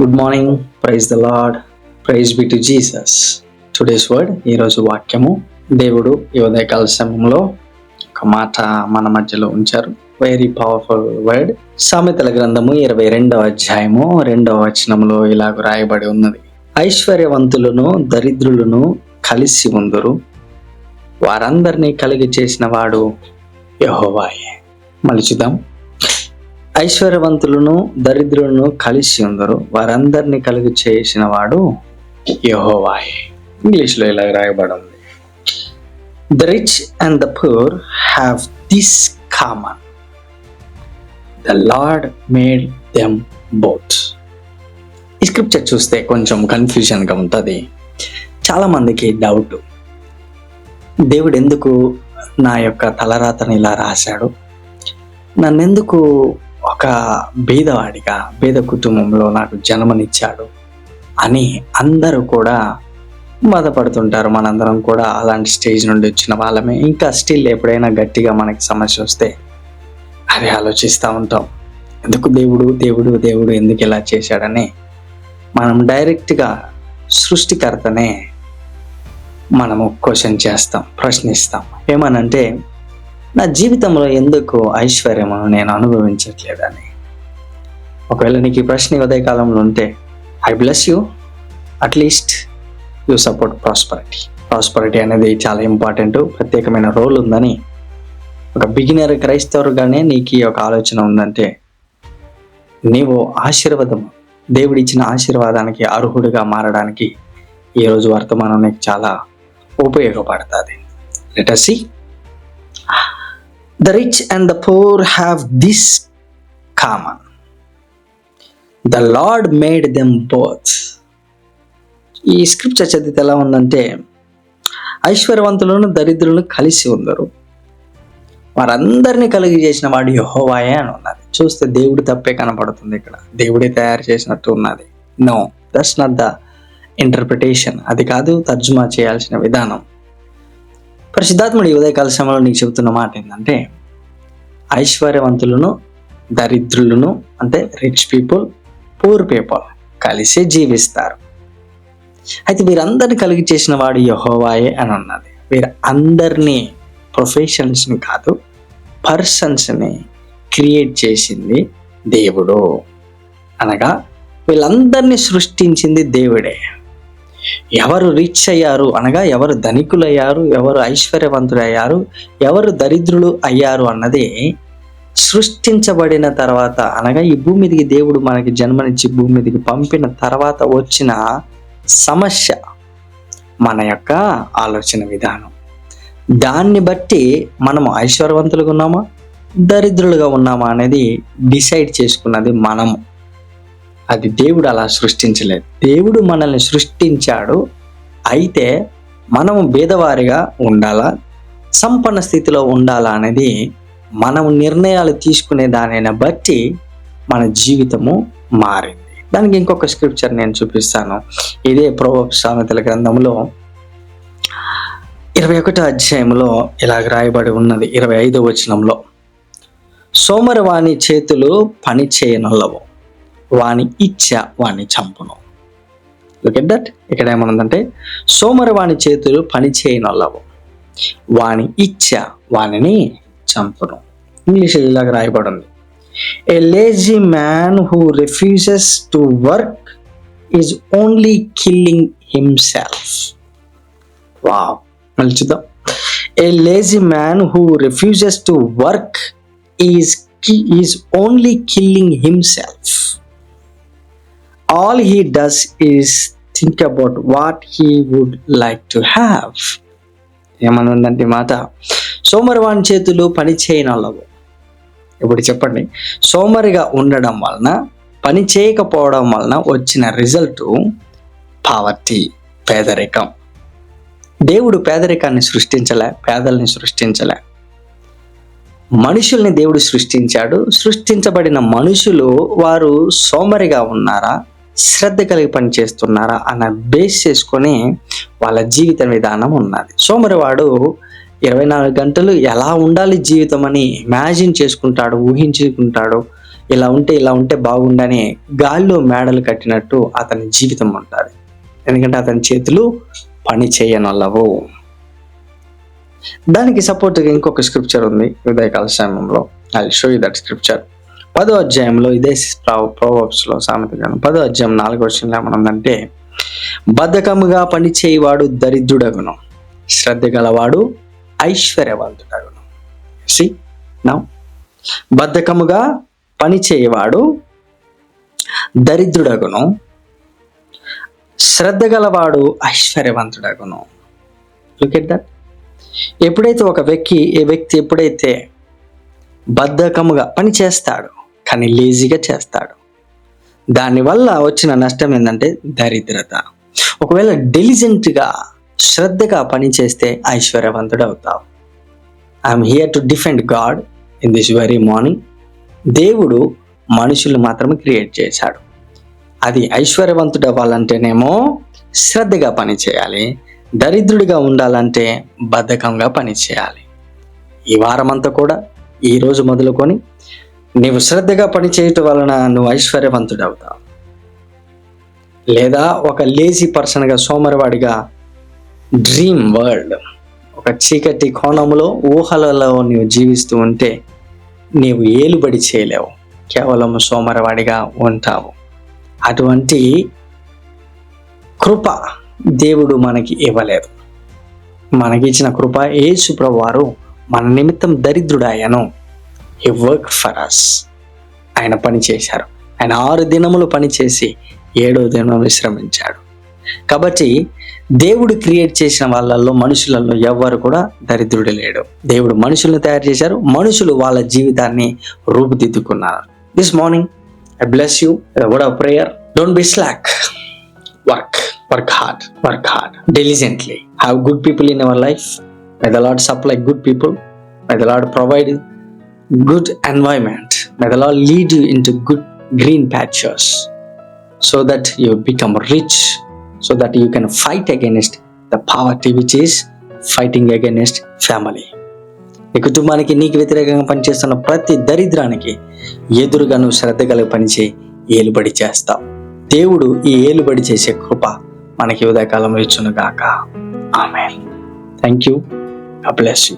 Good morning praise the Lord praise be to Jesus today's word ఈరోజు వాక్యము. దేవుడు ఈ ఉదయకాల సమయంలో ఒక మాట మన మధ్యలో ఉంచారు. వెరీ పవర్ఫుల్ వర్డ్ సామెతల గ్రంథము ఇరవై రెండవ అధ్యాయము రెండవ వచనంలో ఇలాగ రాయబడి ఉన్నది. ఐశ్వర్యవంతులను దరిద్రులను కలిసి ఉందరు. వారందరినీ కలిగి చేసిన వాడు యహోవాయే. మళ్ళీ చూద్దాం. ఐశ్వర్యవంతులను దరిద్రులను కలిసి ఉందరు. వారందరినీ కలిగి చేసిన వాడు యహోవాయే. ఇంగ్లీష్లో ఇలా రాయబడి ఉంది the rich and the poor have this common the Lord made them both ఈ స్క్రిప్చర్ చూస్తే కొంచెం కన్ఫ్యూజన్గా ఉంటుంది. చాలా మందికి డౌట్. దేవుడు ఎందుకు నా యొక్క తలరాతను ఇలా రాశాడు? నన్నెందుకు ఒక బీదవాడిగా బీద కుటుంబంలో నాకు జన్మనిచ్చాడు అని అందరూ కూడా బాధపడుతుంటారు. మనందరం కూడా అలాంటి స్టేజ్ నుండి వచ్చిన వాళ్ళమే. ఇంకా స్టిల్ ఎప్పుడైనా గట్టిగా మనకి సమస్య వస్తే అది ఆలోచిస్తూ ఉంటాం. ఎందుకు దేవుడు దేవుడు దేవుడు ఎందుకు ఇలా చేశాడని మనం డైరెక్ట్గా సృష్టికర్తనే మనము క్వశ్చన్ చేస్తాం ప్రశ్నిస్తాం. ఏమనంటే నా జీవితంలో ఎందుకు ఐశ్వర్యమును నేను అనుభవించట్లేదని? ఒకవేళ నీకు ఈ ప్రశ్న ఉదయకాలంలో ఉంటే I bless you at least you support prosperity prosperity అనేది చాలా ఇంపార్టెంట్ ప్రత్యేకమైన రోల్ ఉందని. ఒక బిగినర్ క్రైస్తవుగానే నీకు ఈ యొక్క ఆలోచన ఉందంటే నీవు ఆశీర్వాదం దేవుడిచ్చిన ఆశీర్వాదానికి అర్హుడిగా మారడానికి ఈరోజు వర్తమానం నీకు చాలా ఉపయోగపడుతుంది. Let us see the rich and the poor have this common the Lord made them both ఈ స్క్రిప్ట్ చదివితే ఎలా ఉందంటే ఐశ్వర్యవంతులను దరిద్రులను కలిసి ఉందరు. వారందరినీ కలిగి చేసిన వాడు యహోవాయే అని ఉన్నది. చూస్తే దేవుడు తప్పే కనపడుతుంది ఇక్కడ. దేవుడే తయారు చేసినట్టు ఉన్నది. No that's not the interpretation అది కాదు తర్జుమా చేయాల్సిన విధానం. పరిశుద్ధాత్ముడు ఉదయకాల సమయంలో నీకు చెబుతున్న మాట ఏంటంటే ఐశ్వర్యవంతులను దరిద్రులను అంటే రిచ్ పీపుల్ పూర్ పీపుల్ కలిసి జీవిస్తారు. అయితే వీరందరిని కలిగి చేసిన వాడు యహోవాయే అని అన్నది. వీరందరినీ ప్రొఫెషన్స్ని కాదు పర్సన్స్ని క్రియేట్ చేసింది దేవుడు. అనగా వీళ్ళందరినీ సృష్టించింది దేవుడే. ఎవరు రిచ్ అయ్యారు అనగా ఎవరు ధనికులయ్యారు ఎవరు ఐశ్వర్యవంతులయ్యారు ఎవరు దరిద్రులు అయ్యారు అన్నది సృష్టించబడిన తర్వాత అనగా ఈ భూమి మీదకి దేవుడు మనకి జన్మనిచ్చి భూమి మీదకి పంపిన తర్వాత వచ్చిన సమస్య మన యొక్క ఆలోచన విధానం. దాన్ని బట్టి మనము ఐశ్వర్యవంతులుగా ఉన్నామా దరిద్రులుగా ఉన్నామా అనేది డిసైడ్ చేసుకున్నది మనము. అది దేవుడు అలా సృష్టించలేదు. దేవుడు మనల్ని సృష్టించాడు అయితే మనము భేదవారిగా ఉండాలా? సంపన్న స్థితిలో ఉండాలా అనేది మనము నిర్ణయాలు తీసుకునే దానిని బట్టి మన జీవితము మారింది. దానికి ఇంకొక స్క్రిప్చర్ నేను చూపిస్తాను. ఇదే ప్రభు సామెతల గ్రంథంలో ఇరవై ఒకటో అధ్యాయంలో ఇలా రాయబడి ఉన్నది. ఇరవై ఐదో వచనంలో సోమరవాణి చేతులు పని చేయనల్లవు వాని ఇచ్చ వాణ్ణి చంపును. లుక్ ఎట్ దట్ ఇక్కడ ఏమనుందంటే సోమరవాణి చేతులు పని చేయనల్లవు. వాని ఇచ్చ వానిని చంపును. ఇంగ్లీష్ ఇలాగ రాయబడింది. A lazy man who refuses to work is only killing himself వా మళ్ళీ చూద్దాం. A lazy man who refuses to work is is only killing himself all he does is think about what he would like to have ఏమనుందంటే ఈ మాట సోమరివాని చేతులు పని చేయనల్లవు ఇప్పుడు చెప్పండి. సోమరిగా ఉండడం వలన పని చేయకపోవడం వలన వచ్చిన రిజల్ట్ పావర్టీ పేదరికం. దేవుడు పేదరికాన్ని సృష్టించలే పేదల్ని సృష్టించలే. మనుషుల్ని దేవుడు సృష్టించాడు. సృష్టించబడిన మనుషులు వారు సోమరిగా ఉన్నారా? శ్రద్ధ కలిగి పని చేస్తున్నారా అన్న బేస్ చేసుకొని వాళ్ళ జీవిత విధానం ఉన్నది. సోమరివాడు ఇరవై నాలుగు గంటలు ఎలా ఉండాలి జీవితం అని ఇమాజిన్ చేసుకుంటాడు ఊహించుకుంటాడు. ఇలా ఉంటే ఇలా ఉంటే బాగుండని గాల్లో మేడలు కట్టినట్టు అతని జీవితం ఉంటుంది. ఎందుకంటే అతని చేతులు పని చేయనల్లవు. దానికి సపోర్ట్గా ఇంకొక స్క్రిప్చర్ ఉంది ఉదయకాల సమయంలో. I show you that scripture పదో అధ్యాయంలో ఇదే ప్రోవర్బ్స్లో సామెత గ్రంథం. పదో అధ్యాయం నాలుగో వచ్చిన ఏమనుందంటే బద్ధకముగా పనిచేయవాడు దరిద్రుడగును శ్రద్ధ గలవాడు ఐశ్వర్యవంతుడగును. సి నా బద్ధకముగా పనిచేయవాడు దరిద్రుడగును శ్రద్ధ గలవాడు ఐశ్వర్యవంతుడగును. లుక్ ఎట్ దట్ ఎప్పుడైతే ఒక వ్యక్తి ఏ వ్యక్తి ఎప్పుడైతే బద్ధకముగా పని చేస్తాడు కానీ లేజీగా చేస్తాడు. దానివల్ల వచ్చిన నష్టం ఏంటంటే దరిద్రత. ఒకవేళ డెలిజెంట్గా శ్రద్ధగా పని చేస్తే ఐశ్వర్యవంతుడు అవుతావు. I'm here to defend God in this very morning దేవుడు మనుషులు మాత్రమే క్రియేట్ చేశాడు. అది ఐశ్వర్యవంతుడు అవ్వాలంటేనేమో శ్రద్ధగా పని చేయాలి. దరిద్రుడిగా ఉండాలంటే బద్ధకంగా పని చేయాలి. ఈ వారమంతా కూడా ఈరోజు మొదలుకొని నీవు శ్రద్ధగా పని చేయటం వలన నువ్వు ఐశ్వర్యవంతుడు అవుతావు లేదా ఒక లేజీ పర్సన్గా సోమరవాడిగా డ్రీమ్ వరల్డ్ ఒక చీకటి కోణములో ఊహలలో నీవు జీవిస్తూ ఉంటే నీవు ఏలుబడి చేయలేవు. కేవలం సోమరవాడిగా ఉంటావు. అటువంటి కృప దేవుడు మనకి ఇవ్వలేదు. మనకి ఇచ్చిన కృప యేసు వారు మన నిమిత్తం దరిద్రుడాయను. హీ వర్క్ ఫర్ అస్ ఆయన పని చేశారు. ఆయన ఆరు దినములు పనిచేసి ఏడో దినం విశ్రమించాడు. కాబట్టి దేవుడు క్రియేట్ చేసిన వాళ్ళల్లో మనుషులలో ఎవ్వరు కూడా దరిద్రుడు లేడు. దేవుడు మనుషులను తయారు చేశారు. మనుషులు వాళ్ళ జీవితాన్ని రూపుదిద్దుకున్నారు. This morning I bless you word of prayer don't be slack work work hard work hard diligently have good people in our life may the Lord supply good people may the Lord provide good environment. May the Lord lead you into good green patches so that you become rich, so that you can fight against the poverty which is fighting against family. నీ కుటుంబానికి నీకు వ్యతిరేకంగా పనిచేస్తున్న ప్రతి దరిద్రానికి ఎదురుగా నువ్వు శ్రద్ధ కలిగి పనిచేయి ఏలుబడి చేస్తావు దేవుడు ఈ ఏలుబడి చేసే కృప మనకి ఉదయకాలంలో ఇచ్చును గాక ఆమె థ్యాంక్ యూ బ్లెస్ యూ